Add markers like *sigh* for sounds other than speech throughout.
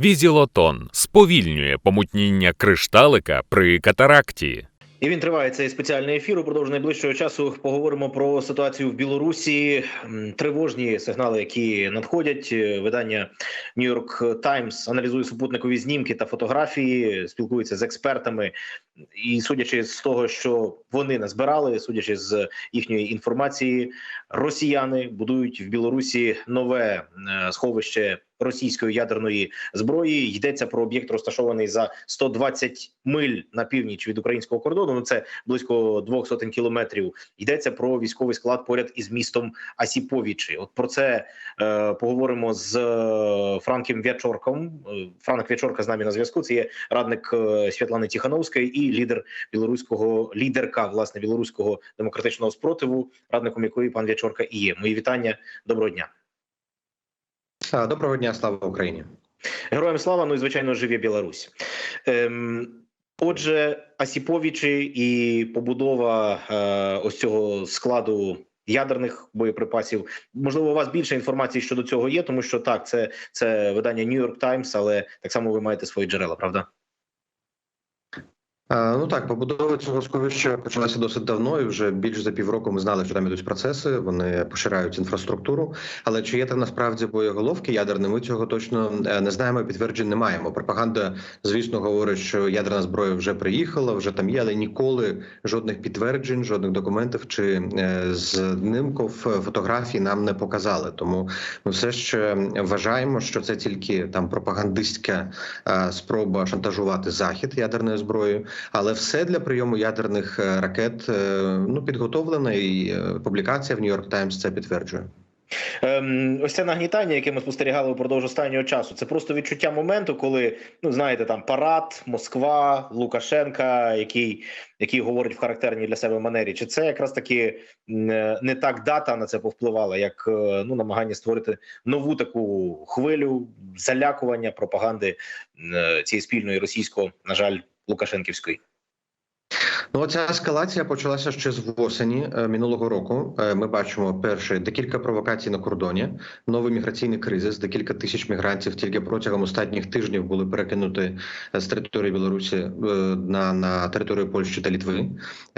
Візілотон сповільнює помутніння кришталика при катаракті. І він триває цей спеціальний ефір. Упродовж найближчого часу поговоримо про ситуацію в Білорусі. Тривожні сигнали, які надходять. Е, Видання New York Times аналізує супутникові знімки та фотографії, спілкується з експертами. І судячи з того, що вони назбирали, судячи з їхньої інформації, росіяни будують в Білорусі нове е, сховище російської ядерної зброї. Йдеться про об'єкт, розташований за 120 миль на північ від українського кордону. Ну це близько двох сотень кілометрів. Йдеться про військовий склад поряд із містом Асіповічі. От про це е, поговоримо з е, Франком Вячорком. Е, Франк Вячорка з нами на зв'язку. Це є радник Світлани Тихановської і лідер білоруського лідерка власне білоруського демократичного спротиву, радником якої пан Вячорка і є. Мої вітання. Доброго дня. Доброго дня, слава Україні. Героям слава, ну і звичайно, живе Білорусь. Ем, отже, Асіповічі і побудова е, ось цього складу ядерних боєприпасів. Можливо, у вас більше інформації щодо цього є, тому що так, це, це видання New York Times, але так само ви маєте свої джерела, правда? А, Ну так, побудова цього сховища почалася досить давно, і вже більше за півроку ми знали, що там ідуть процеси. Вони поширяють інфраструктуру. Але чи є там насправді боєголовки ядерні, ми цього точно е, не знаємо. Підтверджень не маємо. Пропаганда, звісно, говорить, що ядерна зброя вже приїхала, вже там є, але ніколи жодних підтверджень, жодних документів чи е, знимків фотографій нам не показали. Тому ми все ще вважаємо, що це тільки там пропагандистська е, спроба шантажувати захід ядерною зброєю. Але все для прийому ядерних е, ракет е, ну підготовлено, і е, публікація в York Times це підтверджує. Ем, ось це нагнітання, яке ми спостерігали упродовж останнього часу. Це просто відчуття моменту, коли ну знаєте, там парад, Москва, Лукашенка, який який говорить в характерній для себе манері. Чи це якраз таки не так дата на це повпливала, як ну намагання створити нову таку хвилю залякування пропаганди цієї спільної російсько, на жаль, Лукашенківської. Ну, ця ескалація почалася ще з осені е, минулого року. Е, Ми бачимо перше декілька провокацій на кордоні, новий міграційний кризис. Декілька тисяч мігрантів тільки протягом останніх тижнів були перекинуті е, з території Білорусі на, на територію Польщі та Літви.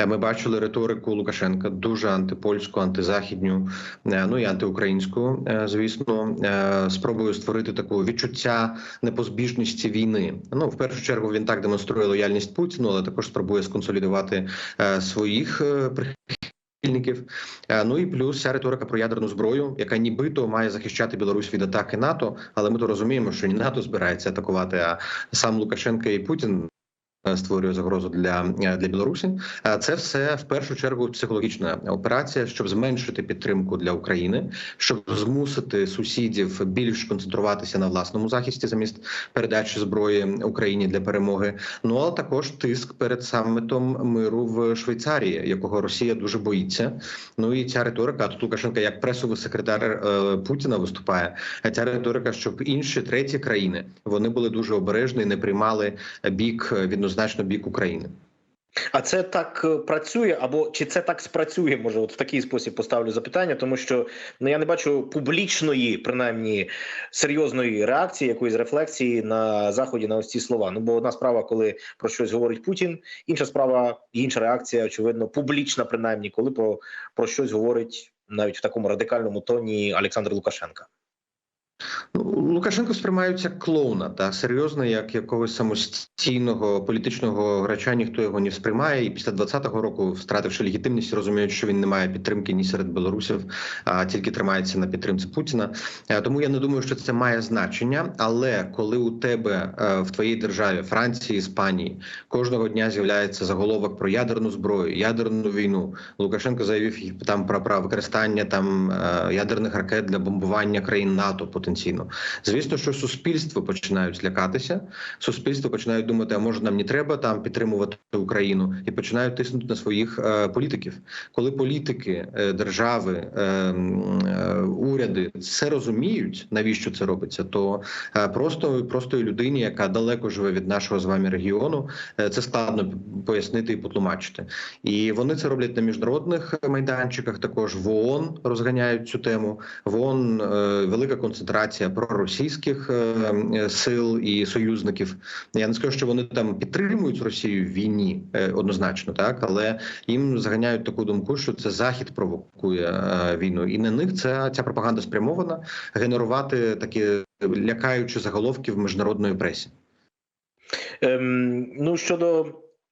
Ми бачили риторику Лукашенка дуже антипольську, антизахідню, ну і антиукраїнську, звісно, спробую створити таку відчуття непозбіжності війни. Ну в першу чергу він так демонструє лояльність Путіну, але також спробує сконсолідувати е, своїх е, прихильників. Е, Ну і плюс ця риторика про ядерну зброю, яка нібито має захищати Білорусь від атаки НАТО. Але ми то розуміємо, що не НАТО збирається атакувати, а сам Лукашенко і Путін. Е, Створює загрозу для е, для Білорусі. Е, Це все в першу чергу психологічна операція, щоб зменшити підтримку для України, щоб змусити сусідів більш концентруватися на власному захисті замість передачі зброї Україні для перемоги. Ну а також тиск перед самітом миру в Швейцарії, якого Росія дуже боїться. Ну і ця риторика тут Лукашенка як пресовий секретар Путіна виступає. Ця риторика, щоб інші треті країни вони були дуже обережні, і не приймали бік е, віднозначно бік України. А це так е, працює, або чи це так спрацює? Може, от в такий спосіб поставлю запитання, тому що ну я не бачу публічної, принаймні серйозної реакції, якоїсь рефлексії на заході на ось ці слова. Ну бо одна справа, коли про щось говорить Путін, інша справа, інша реакція, очевидно, публічна, принаймні, коли про, про щось говорить навіть в такому радикальному тоні Олександр Лукашенка. Ну, Лукашенко сприймаються клоуна та серйозно, як якогось самостійного політичного грача, ніхто його не сприймає. І після 20-го року, втративши легітимність, розуміють, що він не має підтримки ні серед білорусів, а тільки тримається на підтримці Путіна. Е, Тому я не думаю, що це має значення. Але коли у тебе е, в твоїй державі, Франції, Іспанії, кожного дня з'являється заголовок про ядерну зброю, ядерну війну, Лукашенко заявив там про, про використання там е, ядерних ракет для бомбування країн НАТО потенційно. Звісно, що суспільство починають злякатися. Суспільство починають думати, а може нам не треба там підтримувати Україну, і починають тиснути на своїх е, політиків. Коли політики, е, держави, е, е, уряди все розуміють, навіщо це робиться, то е, просто простої людині, яка далеко живе від нашого з вами регіону, е, це складно пояснити і потлумачити. І вони це роблять на міжнародних майданчиках. Також в ООН розганяють цю тему. В ООН е, велика концентрація концентрація проросійських е, сил і союзників. Я не скажу, що вони там підтримують Росію в війні е, однозначно, так але їм заганяють таку думку, що це захід провокує е, війну, і на них ця, ця пропаганда спрямована генерувати такі лякаючі заголовки в міжнародної пресі. Ем, ну щодо.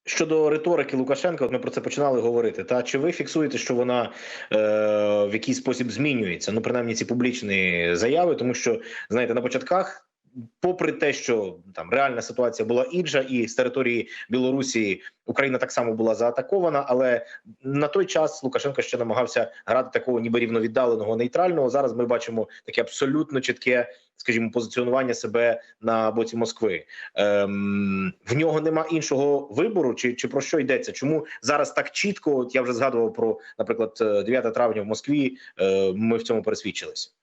Щодо риторики Лукашенка, ми про це починали говорити. Та чи ви фіксуєте, що вона е, в якийсь спосіб змінюється? Ну, принаймні, ці публічні заяви, тому що знаєте, на початках, попри те, що там реальна ситуація була інша, і з території Білорусі Україна так само була заатакована, але на той час Лукашенко ще намагався грати такого ніби рівновіддаленого нейтрального. Зараз ми бачимо таке абсолютно чітке, скажімо, позиціонування себе на боці Москви. Ем, в нього нема іншого вибору, чи, чи про що йдеться? Чому зараз так чітко? От я вже згадував про, наприклад, е, 9 травня в Москві. Е, ми в цьому пересвідчились.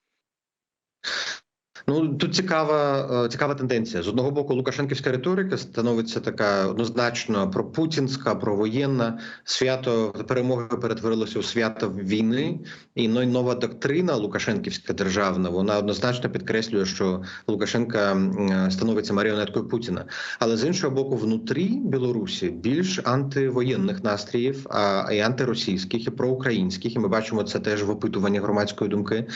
Ну тут цікава е, цікава тенденція. З одного боку, Лукашенківська риторика становиться така однозначно пропутінська, провоєнна. Свято перемоги перетворилося у свято війни, і нова доктрина Лукашенківська державна. Вона однозначно підкреслює, що Лукашенка становиться маріонеткою Путіна. Але з іншого боку, внутрі Білорусі більш антивоєнних настроїв, а і антиросійських, і проукраїнських. І ми бачимо це теж в опитуванні громадської думки.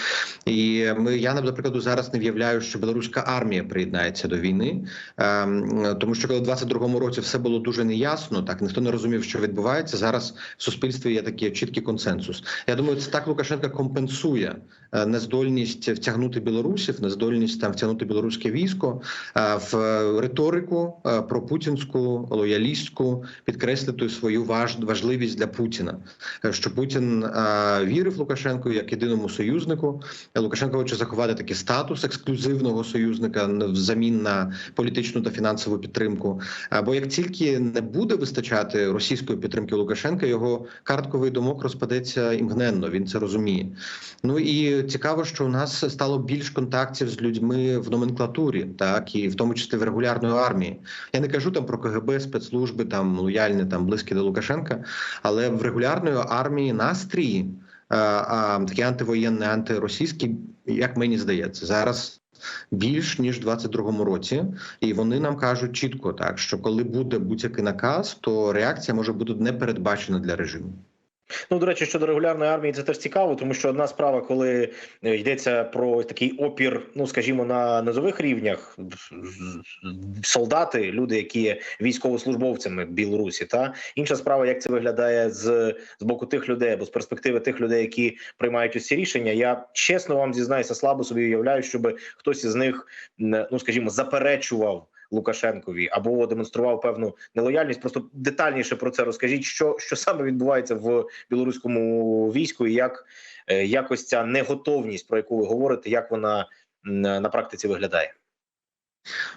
І ми я наприклад зараз не в'являю, що білоруська армія приєднається до війни, ем, тому що коли в 22-му році все було дуже неясно, так ніхто не розумів, що відбувається. Зараз в суспільстві є такий чіткий консенсус. Я думаю, це так Лукашенка компенсує нездольність втягнути білорусів, нездольність там втягнути білоруське військо е, в риторику е, про путінську лоялістську, підкреслити свою важ, важливість для Путіна. Е, Що Путін е, вірив Лукашенку як єдиному союзнику. Лукашенко хоче заховати такий статус ексклюзивного союзника взамін на політичну та фінансову підтримку. Бо як тільки не буде вистачати російської підтримки Лукашенка, його картковий домок розпадеться імгненно. Він це розуміє. Ну і цікаво, що у нас стало більш контактів з людьми в номенклатурі, так і в тому числі в регулярної армії. Я не кажу там про КГБ, спецслужби, там лояльні, там близькі до Лукашенка, але в регулярної армії настрій а, такі антивоєнні, антиросійські, як мені здається, зараз. Більш ніж в 22-му році, і вони нам кажуть чітко, так що коли буде будь-який наказ, то реакція може бути непередбачена для режиму. Ну, до речі, щодо регулярної армії, це теж цікаво, тому що одна справа, коли е, йдеться про такий опір, ну скажімо, на низових рівнях, солдати, люди, які є військовослужбовцями Білорусі, та інша справа, як це виглядає з, з боку тих людей, або з перспективи тих людей, які приймають усі рішення. Я чесно вам зізнаюся, слабо собі уявляю, щоб хтось із них, ну скажімо, заперечував. Лукашенкові або демонстрував певну нелояльність. Просто детальніше про це розкажіть, що що саме відбувається в білоруському війську, і як е, якось ця неготовність, про яку ви говорите, як вона на практиці виглядає.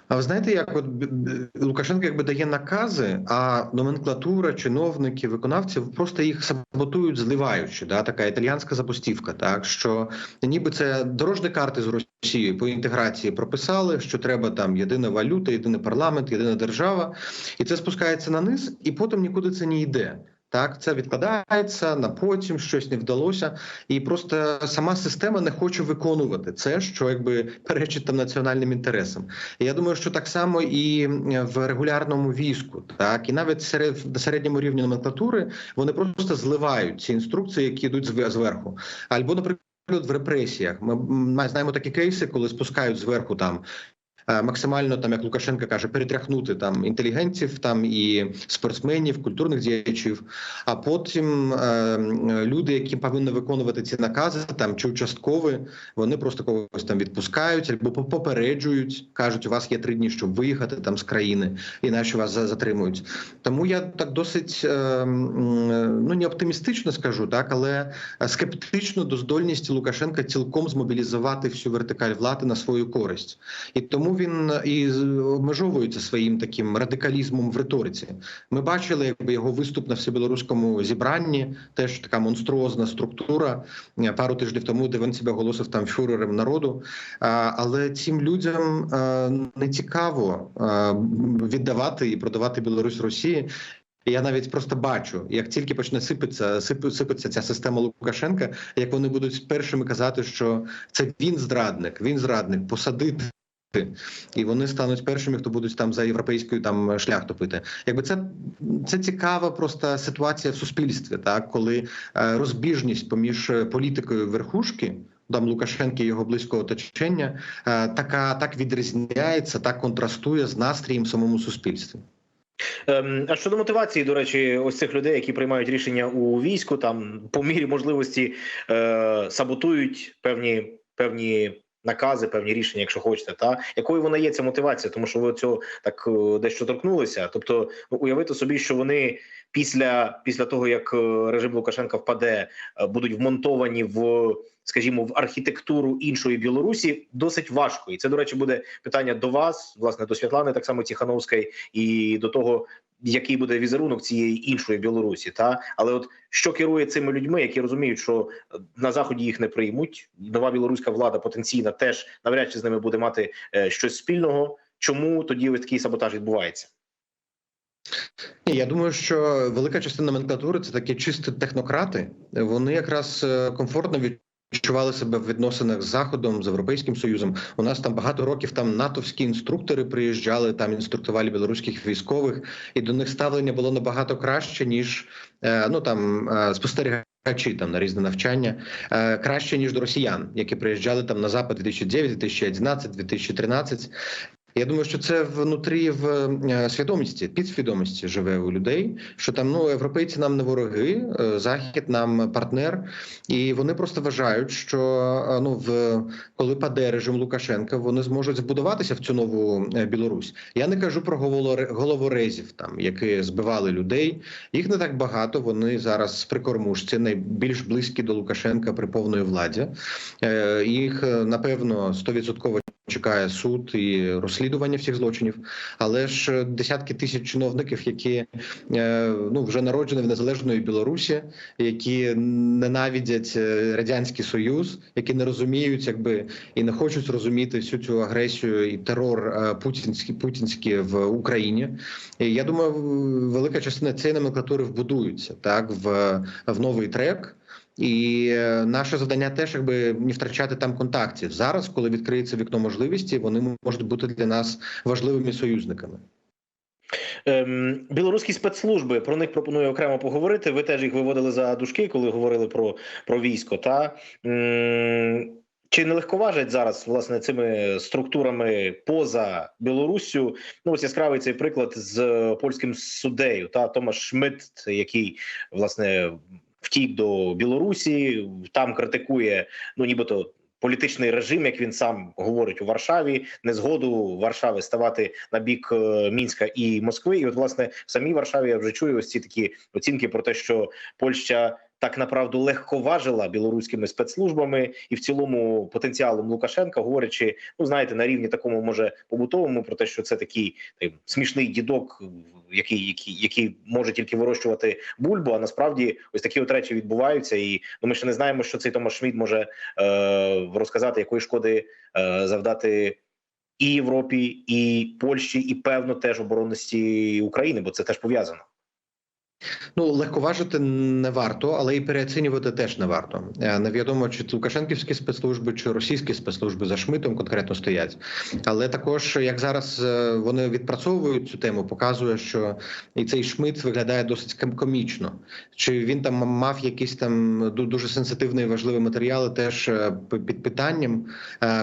А ви знаєте, як от Лукашенко якби дає накази, а номенклатура, чиновники, виконавці просто їх саботують, зливаючи. Да, така італіянська запустівка. Так що ніби це дорожні карти з Росією по інтеграції прописали, що треба там єдина валюта, єдиний парламент, єдина держава, і це спускається на низ, і потім нікуди це не йде. Так, це відкладається на потім, щось не вдалося, і просто сама система не хоче виконувати це, що якби перечить там національним інтересам. Я думаю, що так само і в регулярному війську, так і навіть серед середньому рівні номенклатури вони просто зливають ці інструкції, які йдуть зверху. Або, наприклад, в репресіях ми знаємо такі кейси, коли спускають зверху там максимально там, як Лукашенко каже, перетряхнути там інтелігентів, там і спортсменів, культурних діячів. А потім е, люди, які повинні виконувати ці накази, там чи участкові, вони просто когось там відпускають або попереджують, кажуть, у вас є три дні, щоб виїхати там з країни, іначе вас затримують. Тому я так досить е, ну не оптимістично скажу, так але скептично до здольності Лукашенка цілком змобілізувати всю вертикаль влади на свою користь, і тому він і обмежовується своїм таким радикалізмом в риториці. Ми бачили, якби його виступ на всебілоруському зібранні, теж така монструозна структура пару тижнів тому, де він себе оголосив там фюрером народу. Але цим людям не цікаво віддавати і продавати Білорусь Росії. Я навіть просто бачу, як тільки почне сипатися, сип, сипатися ця система Лукашенка, як вони будуть першими казати, що це він зрадник, він зрадник, посадити. І вони стануть першими, хто будуть там за європейською там шлях топити. Якби це, це цікава просто ситуація в суспільстві, так коли е, розбіжність поміж політикою верхушки. Там Лукашенка і його близького оточення е, така так відрізняється, так контрастує з настроєм самому суспільстві. Ем, а щодо мотивації, до речі, ось цих людей, які приймають рішення у війську, там по мірі можливості е, саботують певні певні. Накази, певні рішення, якщо хочете, та якою вона є ця мотивація, тому що ви цього так е, дещо торкнулися. Тобто, ну, уявити собі, що вони після після того, як е, режим Лукашенка впаде, е, будуть вмонтовані в, скажімо, в архітектуру іншої Білорусі, досить важко. І це, до речі, буде питання до вас, власне, до Світлани, так само Тихановської, і до того, який буде візерунок цієї іншої Білорусі, та але от що керує цими людьми, які розуміють, що на заході їх не приймуть. Нова білоруська влада потенційна теж навряд чи з ними буде мати е, щось спільного. Чому тоді ось такий саботаж відбувається? Ні, я думаю, що велика частина номенклатури це такі чисті технократи. Вони якраз е, комфортно відчували себе в відносинах з заходом з європейським союзом. У нас там багато років там натовські інструктори приїжджали, там інструктували білоруських військових, і до них ставлення було набагато краще ніж е, ну там е, спостерігачі там на різне навчання, е, краще ніж до росіян, які приїжджали там на запад 2009, 2011, 2013. Я думаю, що це внутрі в е, свідомості, підсвідомості живе у людей. Що там ну європейці нам не вороги, е, захід нам партнер, і вони просто вважають, що е, ну в коли паде режим Лукашенка, вони зможуть збудуватися в цю нову Білорусь. Я не кажу про головорезів, там які збивали людей. Їх не так багато. Вони зараз при кормушці найбільш близькі до Лукашенка при повної владі. Їх напевно 100% чекає суд і розслідування всіх злочинів, але ж е, десятки тисяч чиновників, які е, ну вже народжені в незалежної Білорусі, які ненавидять е, радянський союз, які не розуміють, якби і не хочуть розуміти всю цю агресію і терор путінський путінський в Україні. І я думаю, велика частина цієї номенклатури вбудується так в, в новий трек. І е, наше завдання теж якби не втрачати там контактів зараз, коли відкриється вікно можливості, вони можуть бути для нас важливими союзниками. Ем, білоруські спецслужби про них пропоную окремо поговорити. Ви теж їх виводили за дужки, коли говорили про, про військо. Та чи не легковажать зараз власне цими структурами поза Білоруссю? Ну ось яскравий цей приклад з польським суддею та Томаш Шмидт, який власне втік до Білорусі, там критикує ну нібито. Політичний режим, як він сам говорить у Варшаві, незгоду Варшави ставати на бік е, Мінська і Москви. І от власне в самій Варшаві я вже чую ось ці такі оцінки про те, що Польща так направду легковажила білоруськими спецслужбами і в цілому потенціалом Лукашенка, говорячи, ну знаєте, на рівні такому може побутовому про те, що це такий так, смішний дідок, який, який, який може тільки вирощувати бульбу. А насправді ось такі от речі відбуваються, і ну, ми ще не знаємо, що цей Томаш Шмідт може е, розказати, якої шкоди е, завдати. І Європі, і Польщі, і певно теж оборонності України, бо це теж пов'язано. Ну легковажити не варто, але і переоцінювати теж не варто. Е, Невідомо чи лукашенківські спецслужби, чи російські спецслужби за Шмитом конкретно стоять. Але також як зараз е, вони відпрацьовують цю тему, показує, що і цей Шмит виглядає досить ком- комічно. Чи він там мав якісь там дуже сенситивні і важливі матеріали, теж е, під питанням,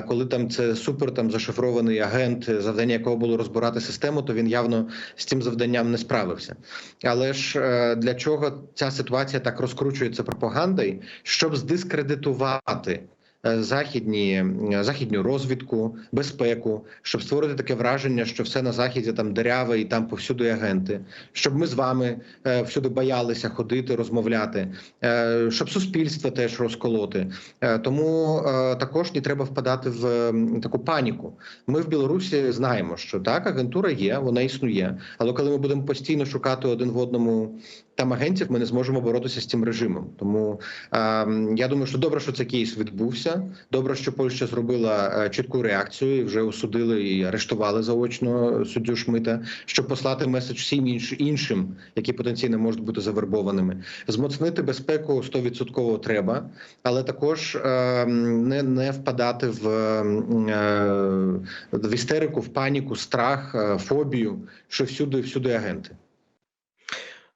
коли там це супер там зашифрований агент, завдання якого було розбирати систему, то він явно з цим завданням не справився. Але ж для чого ця ситуація так розкручується пропагандою, щоб здискредитувати е, західні е, західню розвідку, безпеку, щоб створити таке враження, що все на заході там деряве і там повсюди агенти, щоб ми з вами е, всюди боялися ходити, розмовляти, е, щоб суспільство теж розколоти. Е, Тому е, також не треба впадати в таку паніку. Ми в Білорусі знаємо, що так агентура є, вона існує. Але коли ми будемо постійно шукати один в одному там агентів, ми не зможемо боротися з цим режимом. Тому я думаю, що добре, що цей кейс відбувся. Добре, що Польща зробила е, чітку реакцію і вже осудили і арештували заочно суддю Шмита, щоб послати меседж всім інш, іншим, які потенційно можуть бути завербованими. Змоцнити безпеку 100% треба, але також е, не, не впадати в, е, в істерику, в паніку, страх, фобію, що всюди, всюди агенти.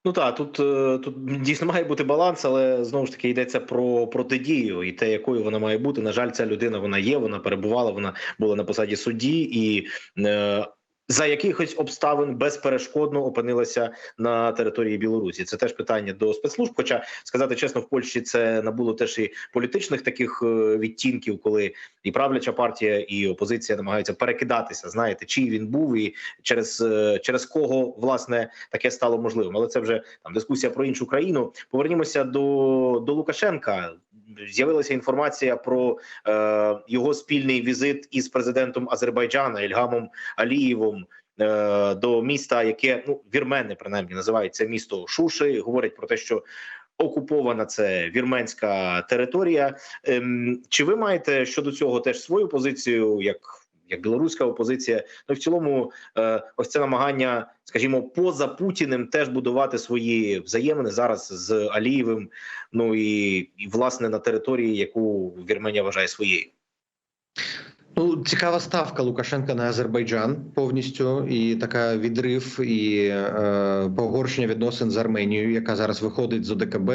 Ну так, тут е, тут дійсно має бути баланс, але знову ж таки йдеться про протидію і те, якою вона має бути. На жаль, ця людина вона є, вона перебувала, вона була на посаді судді, і е, за якихось обставин безперешкодно опинилася на території Білорусі. Це теж питання до спецслужб. Хоча сказати чесно, в Польщі це набуло теж і політичних таких е, відтінків, коли і правляча партія, і опозиція намагаються перекидатися. Знаєте, чий він був і через, е, через кого власне таке стало можливим. Але це вже там дискусія про іншу країну. Повернімося до, до Лукашенка. З'явилася інформація про е, його спільний візит із президентом Азербайджана Ільгамом Алієвом е, до міста, яке ну вірмени принаймні називається місто Шуши. Говорять про те, що окупована це вірменська територія. Ем, чи ви маєте щодо цього теж свою позицію, як як білоруська опозиція? Ну в цілому, е, ось це намагання, скажімо, поза Путіним теж будувати свої взаємини зараз з Алієвим. Ну і, і власне на території, яку Вірменія вважає своєю. Ну, цікава ставка Лукашенка на Азербайджан повністю, і така відрив і е, погоршення відносин з Арменією, яка зараз виходить з ОДКБ,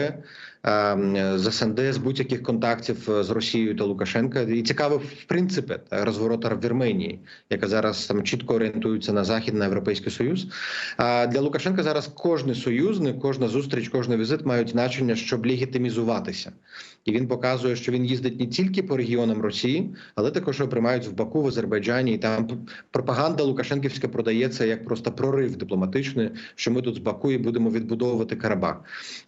з СНД, з будь-яких контактів з Росією та Лукашенка. І цікаво, в принципі, розворотар в Вірменії, яка зараз там чітко орієнтується на захід на європейський союз. Для Лукашенка зараз кожний союзник, кожна зустріч, кожний візит мають значення, щоб легітимізуватися. І він показує, що він їздить не тільки по регіонам Росії, але також його приймають в Баку, в Азербайджані. І там пропаганда Лукашенківська продається як просто прорив дипломатичний, що ми тут з Баку і будемо відбудовувати Карабах.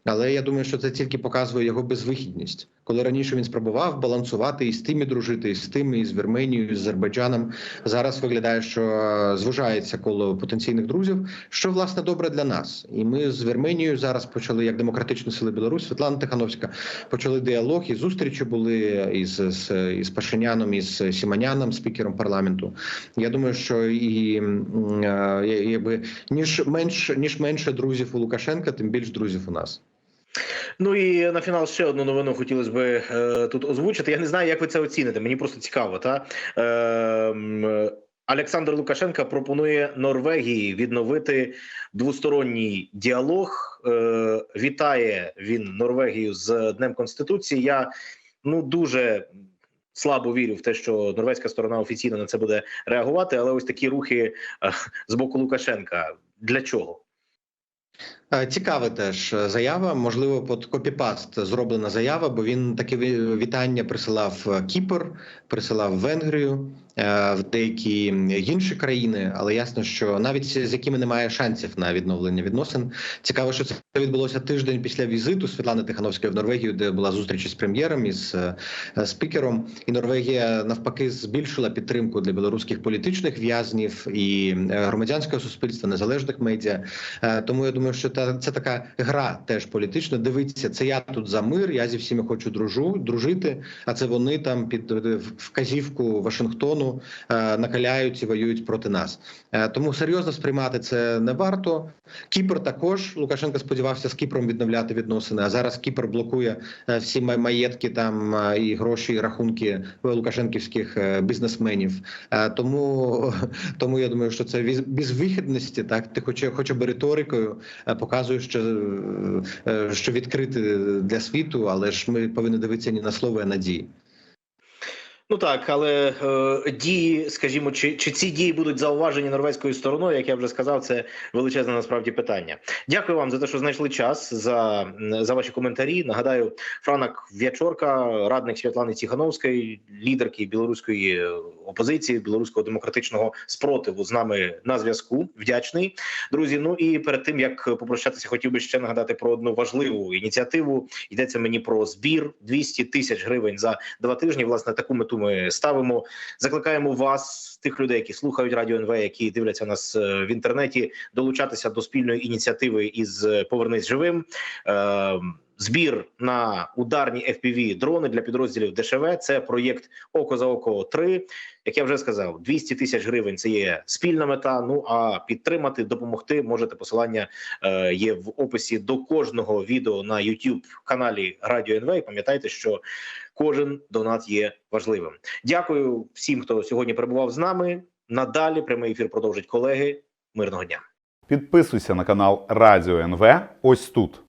Але я думаю, що це тільки показує його безвихідність. Коли раніше він спробував балансувати і з тими дружити, і з тими, і з Вірменією, і з Азербайджаном. Зараз виглядає, що звужається коло потенційних друзів, що власне добре для нас. І ми з Вірменією зараз почали як демократичні сили Білорусь, Світлана Тихановська почали діалог і зустрічі були із з, із Пашиняном, із Сіманяном, спікером парламенту. Я думаю, що і е, якби ніж менш ніж менше друзів у Лукашенка, тим більш друзів у нас. Ну і на фінал ще одну новину хотілося би е, тут озвучити. Я не знаю, як ви це оціните. Мені просто цікаво. Та е, м, Олександр Лукашенко пропонує Норвегії відновити двосторонній діалог. Е, вітає він Норвегію з Днем Конституції. Я ну дуже. Слабо вірю в те, що норвезька сторона офіційно на це буде реагувати, але ось такі рухи е, з боку Лукашенка для чого? Е, Цікава теж заява. Можливо, под копіпаст зроблена заява, бо він таке ві- вітання присилав в Кіпр, присилав Венгрію, е, в деякі інші країни. Але ясно, що навіть з якими немає шансів на відновлення відносин. Цікаво, що це відбулося тиждень після візиту Світлани Тихановської в Норвегію, де була зустріч із прем'єром із е, спікером. І Норвегія навпаки збільшила підтримку для білоруських політичних в'язнів і е, громадянського суспільства, незалежних медіа. Е, Тому я думаю, що це така гра теж політична. Дивіться, це я тут за мир. Я зі всіма хочу дружу дружити. А це вони там під вказівку Вашингтону е, накаляють і воюють проти нас. Е, Тому серйозно сприймати це не варто. Кіпр також Лукашенко сподівався з Кіпром відновляти відносини. А зараз Кіпр блокує е, всі маєтки там і гроші, і рахунки лукашенківських бізнесменів. Тому *laughs* тому я думаю, що це віз- безвихідності, так ти хоча, хоча б риторикою е, показує, що, е, що відкрити для світу, але ж ми повинні дивитися не на слово, а на дії. Ну так, але е, дії, скажімо, чи, чи ці дії будуть зауважені норвезькою стороною, як я вже сказав, це величезне насправді питання. Дякую вам за те, що знайшли час за, за ваші коментарі. Нагадаю, Франак В'ячорка, радник Світлани Тихановської, лідерки білоруської опозиції, білоруського демократичного спротиву з нами на зв'язку. Вдячний, друзі. Ну і перед тим як попрощатися, хотів би ще нагадати про одну важливу ініціативу. Йдеться мені про збір 200 тисяч гривень за два тижні. Власне, таку мету ми ставимо. Закликаємо вас, тих людей, які слухають радіо НВ, які дивляться нас е, в інтернеті, долучатися до спільної ініціативи із е, Повернись живим. Е, Збір на ударні fpv дрони для підрозділів ДШВ. Це проєкт Око за око 3 Як я вже сказав, 200 тисяч гривень це є спільна мета. Ну а підтримати, допомогти можете. Посилання є в описі до кожного відео на YouTube каналі Радіо НВ. І пам'ятайте, що кожен донат є важливим. Дякую всім, хто сьогодні перебував з нами. Надалі прямий ефір продовжить колеги. Мирного дня. Підписуйся на канал Радіо НВ ось тут.